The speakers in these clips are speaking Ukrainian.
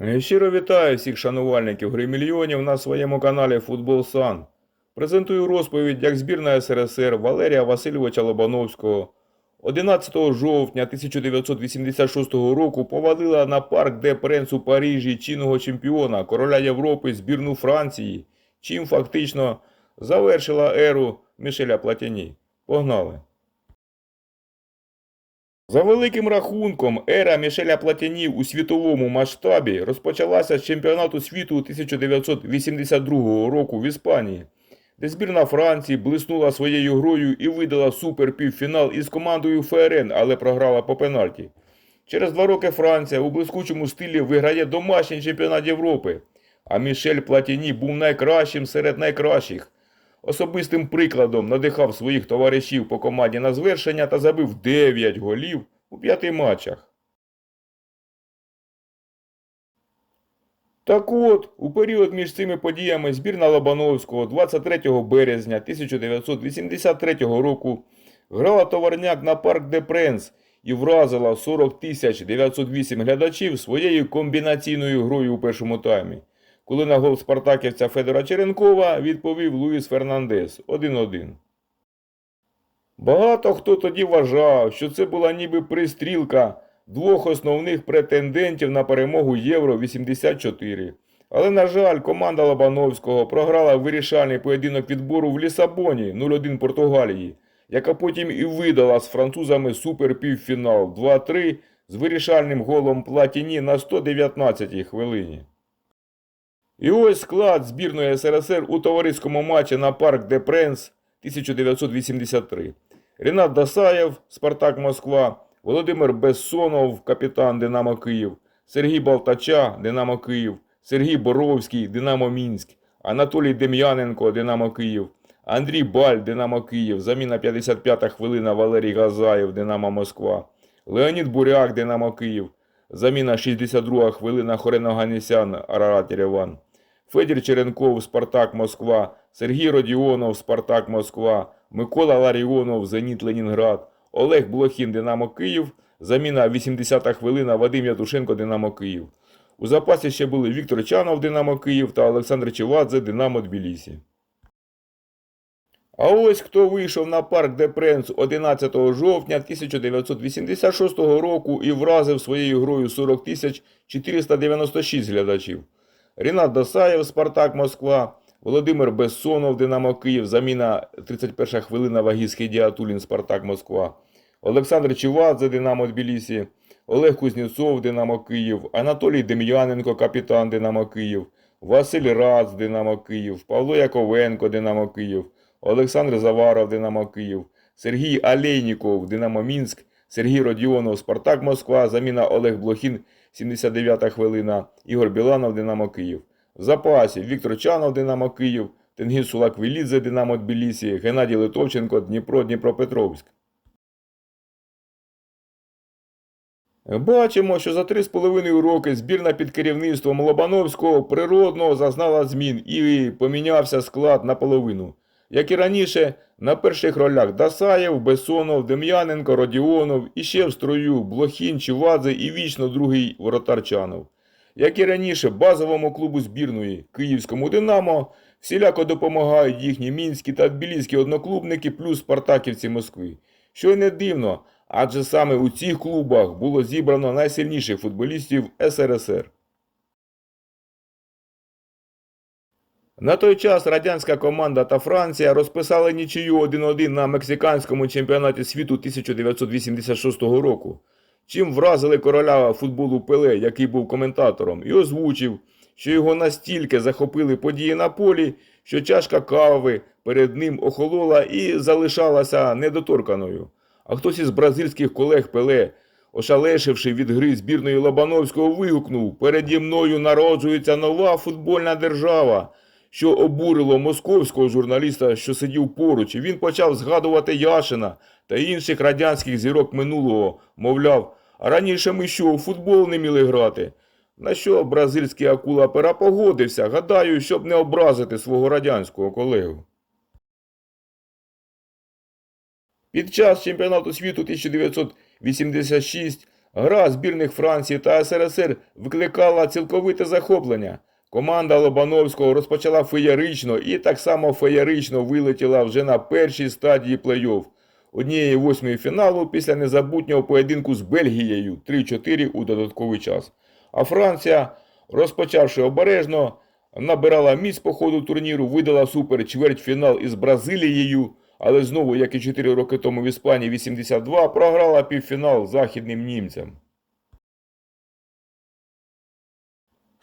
Е, Щиро вітаю всіх шанувальників гри мільйонів на своєму каналі Футбол Сан. Презентую розповідь, як збірна СРСР Валерія Васильовича Лобановського 11 жовтня 1986 року повалила на парк де Пренс у Парижі чинного чемпіона, короля Європи, збірну Франції, чим фактично завершила еру Мішеля Платіні. Погнали! За великим рахунком, ера Мішеля Платіні у світовому масштабі розпочалася з чемпіонату світу 1982 року в Іспанії, де збірна Франції блиснула своєю грою і видала суперпівфінал із командою ФРН, але програла по пенальті. Через два роки Франція у блискучому стилі виграє домашній чемпіонат Європи, а Мішель Платіні був найкращим серед найкращих. Особистим прикладом надихав своїх товаришів по команді на звершення та забив 9 голів у п'яти матчах. Так от, у період між цими подіями збірна Лобановського 23 березня 1983 року грала товарняк на парк де Пренс і вразила 40 тисяч 908 глядачів своєю комбінаційною грою у першому таймі коли на гол спартаківця Федора Черенкова відповів Луїс Фернандес 1-1. Багато хто тоді вважав, що це була ніби пристрілка двох основних претендентів на перемогу Євро 84. Але, на жаль, команда Лобановського програла вирішальний поєдинок відбору в Лісабоні 0-1 Португалії, яка потім і видала з французами суперпівфінал 2-3 з вирішальним голом Платіні на 119-й хвилині. І ось склад збірної СРСР у товариському матчі на парк де Пренс 1983. Ренат Дасаєв, Спартак Москва, Володимир Бессонов, капітан Динамо Київ, Сергій Балтача, Динамо Київ, Сергій Боровський, Динамо Мінськ, Анатолій Дем'яненко, Динамо Київ, Андрій Баль, Динамо Київ, заміна 55-та хвилина Валерій Газаєв, Динамо Москва, Леонід Буряк, Динамо Київ, заміна 62 хвилина Хорено Ганісян, Арарат Єреван. Федір Черенков, Спартак Москва, Сергій Родіонов, Спартак Москва, Микола Ларіонов, Зеніт Ленінград, Олег Блохін, Динамо Київ, заміна 80-та хвилина Вадим Ятушенко, Динамо Київ. У запасі ще були Віктор Чанов, Динамо Київ та Олександр Чевадзе, Динамо Тбілісі. А ось хто вийшов на парк де Пренс 11 жовтня 1986 року і вразив своєю грою 40 496 глядачів. Рінат Досаєв, Спартак Москва, Володимир Бессонов, Динамо Київ, заміна 31 хвилина Вагійський Діатулін, Спартак Москва, Олександр Чивадзе, Динамо Тбілісі, Олег Кузнєцов, Динамо Київ, Анатолій Дем'яненко, капітан Динамо Київ, Василь Рац, Динамо Київ, Павло Яковенко, Динамо Київ, Олександр Заваров, Динамо Київ, Сергій Алейніков, Динамо Мінськ, Сергій Родіонов, Спартак Москва, заміна Олег Блохін, 79 хвилина, Ігор Біланов, Динамо Київ. В запасі Віктор Чанов, Динамо Київ, Тенгіз Сулаквілідзе, Динамо Тбілісі, Геннадій Литовченко, Дніпро, Дніпропетровськ. Бачимо, що за 3,5 роки збірна під керівництвом Лобановського природно зазнала змін і помінявся склад наполовину. Як і раніше, на перших ролях Дасаєв, Бесонов, Дем'яненко, Родіонов, і ще в строю Блохін, Чувадзе і вічно другий воротар Чанов. Як і раніше, базовому клубу збірної Київському Динамо всіляко допомагають їхні мінські та тбіліські одноклубники плюс спартаківці Москви. Що й не дивно, адже саме у цих клубах було зібрано найсильніших футболістів СРСР. На той час радянська команда та Франція розписали нічию 1-1 на мексиканському чемпіонаті світу 1986 року, чим вразили короля футболу Пеле, який був коментатором, і озвучив, що його настільки захопили події на полі, що чашка кави перед ним охолола і залишалася недоторканою. А хтось із бразильських колег Пеле, ошалешивши від гри збірної Лобановського, вигукнув: Переді мною народжується нова футбольна держава що обурило московського журналіста, що сидів поруч, і він почав згадувати Яшина та інших радянських зірок минулого, мовляв, а раніше ми що, у футбол не міли грати? На що бразильський акула пера погодився, гадаю, щоб не образити свого радянського колегу. Під час чемпіонату світу 1986 Гра збірних Франції та СРСР викликала цілковите захоплення. Команда Лобановського розпочала феєрично і так само феєрично вилетіла вже на першій стадії плей-офф. Однієї восьмої фіналу після незабутнього поєдинку з Бельгією 3-4 у додатковий час. А Франція, розпочавши обережно, набирала міць по ходу турніру, видала супер чвертьфінал із Бразилією, але знову, як і 4 роки тому в Іспанії 82, програла півфінал західним німцям.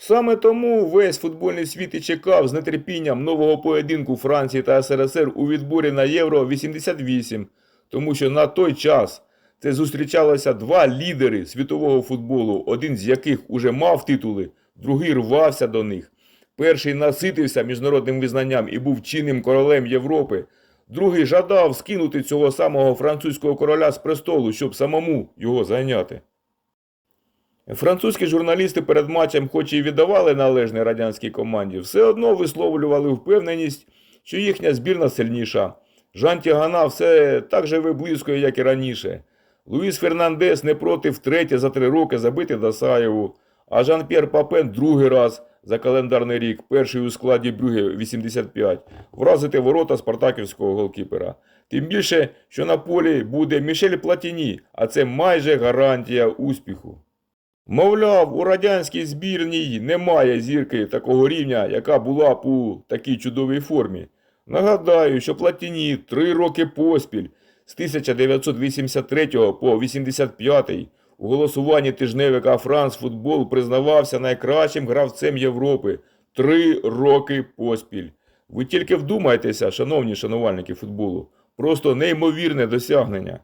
Саме тому весь футбольний світ і чекав з нетерпінням нового поєдинку Франції та СРСР у відборі на Євро 88, тому що на той час це зустрічалося два лідери світового футболу, один з яких уже мав титули, другий рвався до них. Перший наситився міжнародним визнанням і був чинним королем Європи. Другий жадав скинути цього самого французького короля з престолу, щоб самому його зайняти. Французькі журналісти перед матчем, хоч і віддавали належне радянській команді, все одно висловлювали впевненість, що їхня збірна сильніша. Жан Тягана все так же виблискує, як і раніше. Луїс Фернандес не проти втретє за три роки забити Дасаєву, а Жан-П'єр Папен другий раз за календарний рік, перший у складі Брюге 85, вразити ворота спартаківського голкіпера. Тим більше, що на полі буде Мішель Платіні, а це майже гарантія успіху. Мовляв, у радянській збірній немає зірки такого рівня, яка була б у такій чудовій формі. Нагадаю, що Платіні три роки поспіль з 1983 по 85 у голосуванні тижневика Франс Футбол признавався найкращим гравцем Європи. Три роки поспіль. Ви тільки вдумайтеся, шановні шанувальники футболу. Просто неймовірне досягнення.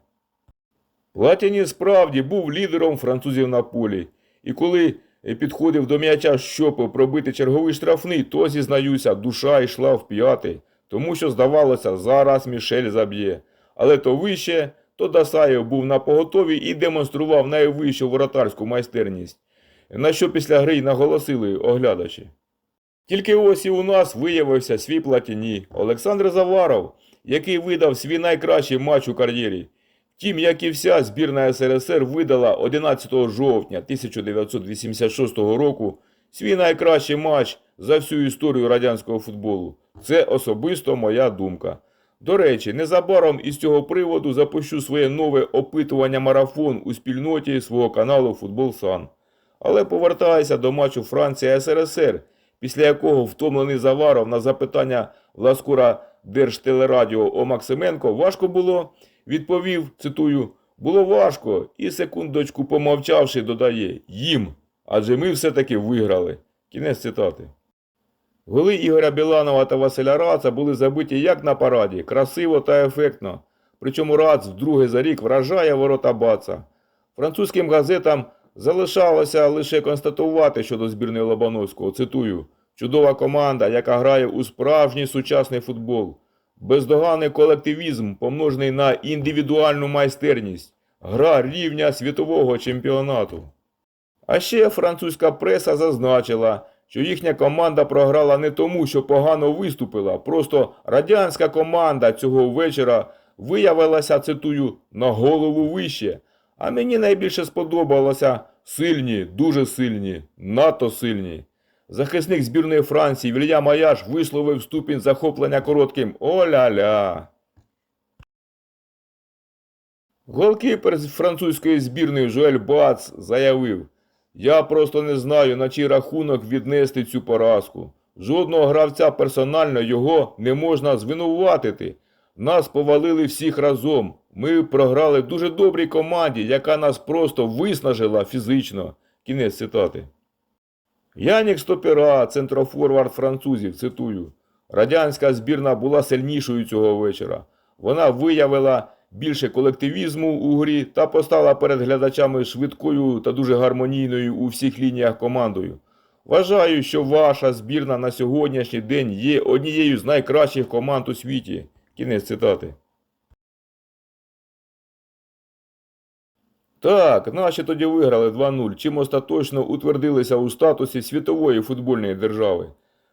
Платіні справді був лідером французів на полі. І коли е, підходив до м'яча, щоб пробити черговий штрафний, то, зізнаюся, душа йшла в п'яти, тому що, здавалося, зараз Мішель заб'є. Але то вище, то Дасаєв був на поготові і демонстрував найвищу воротарську майстерність, на що після гри й наголосили оглядачі. Тільки ось і у нас виявився свій платіні Олександр Заваров, який видав свій найкращий матч у кар'єрі. Втім, як і вся збірна СРСР видала 11 жовтня 1986 року свій найкращий матч за всю історію радянського футболу. Це особисто моя думка. До речі, незабаром із цього приводу запущу своє нове опитування марафон у спільноті свого каналу Футбол Сан. Але повертаюся до матчу Франція СРСР, після якого втомлений Заваров на запитання Ласкура Держтелерадіо О Максименко важко було, відповів, цитую, було важко і секундочку помовчавши додає їм, адже ми все-таки виграли. Кінець цитати. Голи Ігоря Біланова та Василя Раца були забиті як на параді, красиво та ефектно. Причому Рац вдруге за рік вражає ворота Баца. Французьким газетам залишалося лише констатувати щодо збірної Лобановського, цитую, чудова команда, яка грає у справжній сучасний футбол. Бездоганний колективізм, помножений на індивідуальну майстерність, гра рівня світового чемпіонату. А ще французька преса зазначила, що їхня команда програла не тому, що погано виступила, просто радянська команда цього вечора виявилася, цитую, на голову вище. А мені найбільше сподобалося сильні, дуже сильні, надто сильні. Захисник збірної Франції Вільям Аяш висловив ступінь захоплення коротким «О-ля-ля». Голкіпер з французької збірної Жуель Бац заявив, я просто не знаю, на чий рахунок віднести цю поразку. Жодного гравця персонально його не можна звинуватити. Нас повалили всіх разом. Ми програли дуже добрій команді, яка нас просто виснажила фізично. Кінець цитати. Янік Стопера, центрофорвард французів, цитую. Радянська збірна була сильнішою цього вечора. Вона виявила більше колективізму у грі та постала перед глядачами швидкою та дуже гармонійною у всіх лініях командою. Вважаю, що ваша збірна на сьогоднішній день є однією з найкращих команд у світі. Кінець цитати. Так, наші тоді виграли 2-0, чим остаточно утвердилися у статусі світової футбольної держави.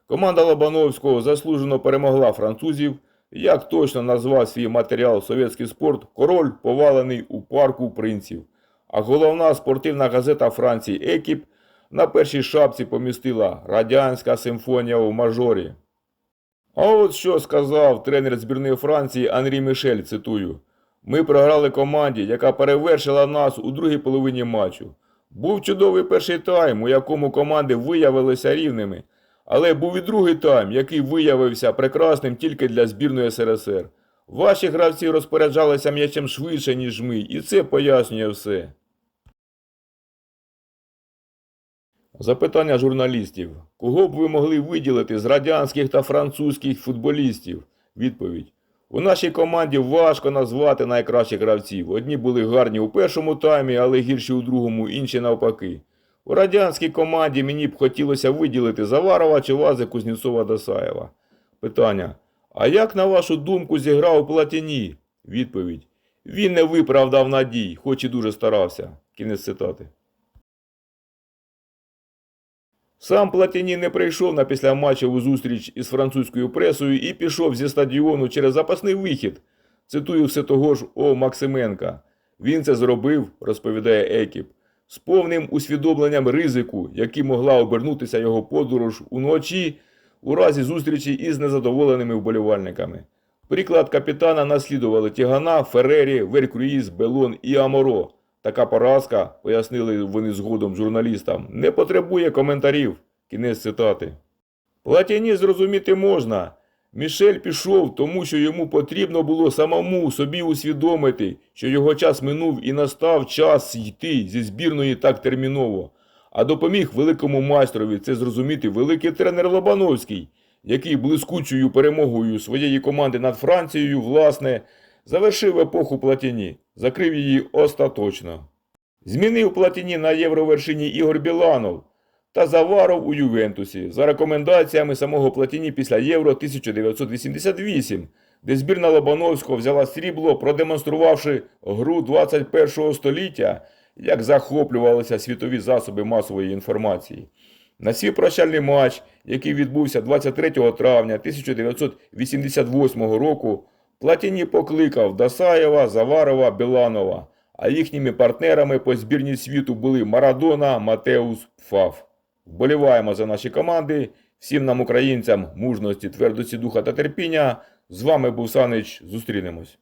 Команда Лобановського заслужено перемогла французів. Як точно назвав свій матеріал совєтський спорт, король повалений у парку принців. а головна спортивна газета Франції Екіп на першій шапці помістила Радянська симфонія у мажорі. А от що сказав тренер збірної Франції Анрі Мішель, цитую. Ми програли команді, яка перевершила нас у другій половині матчу. Був чудовий перший тайм, у якому команди виявилися рівними, але був і другий тайм, який виявився прекрасним тільки для збірної СРСР. Ваші гравці розпоряджалися м'ячем швидше, ніж ми, і це пояснює все. Запитання журналістів. Кого б ви могли виділити з радянських та французьких футболістів? Відповідь. У нашій команді важко назвати найкращих гравців. Одні були гарні у першому таймі, але гірші у другому, інші навпаки. У радянській команді мені б хотілося виділити Заварова чи Вази Кузнєцова Досаєва. Питання. А як, на вашу думку, зіграв Платіні? Відповідь. Він не виправдав надій, хоч і дуже старався. Кінець цитати. Сам Платіні не прийшов на післяматчеву зустріч із французькою пресою і пішов зі стадіону через запасний вихід. Цитую все того ж О. Максименка. Він це зробив, розповідає Екіп, з повним усвідомленням ризику, яким могла обернутися його подорож уночі у разі зустрічі із незадоволеними вболівальниками. Приклад капітана наслідували Тігана, Феррері, Веркруїз, Белон і Аморо. Така поразка, пояснили вони згодом журналістам, не потребує коментарів. Кінець цитати. Платіні зрозуміти можна. Мішель пішов, тому що йому потрібно було самому собі усвідомити, що його час минув і настав час йти зі збірної так терміново. А допоміг великому майстрові це зрозуміти великий тренер Лобановський, який блискучою перемогою своєї команди над Францією, власне, завершив епоху Платіні, закрив її остаточно. Змінив Платіні на євровершині Ігор Біланов та Заваров у Ювентусі за рекомендаціями самого Платіні після Євро 1988, де збірна Лобановського взяла срібло, продемонструвавши гру 21 століття, як захоплювалися світові засоби масової інформації. На свій прощальний матч, який відбувся 23 травня 1988 року, Платіні покликав Досаєва, Заварова, Біланова, а їхніми партнерами по збірні світу були Марадона, Матеус, Фаф. Вболіваємо за наші команди. Всім нам, українцям, мужності, твердості духа та терпіння. З вами був Санич. Зустрінемось.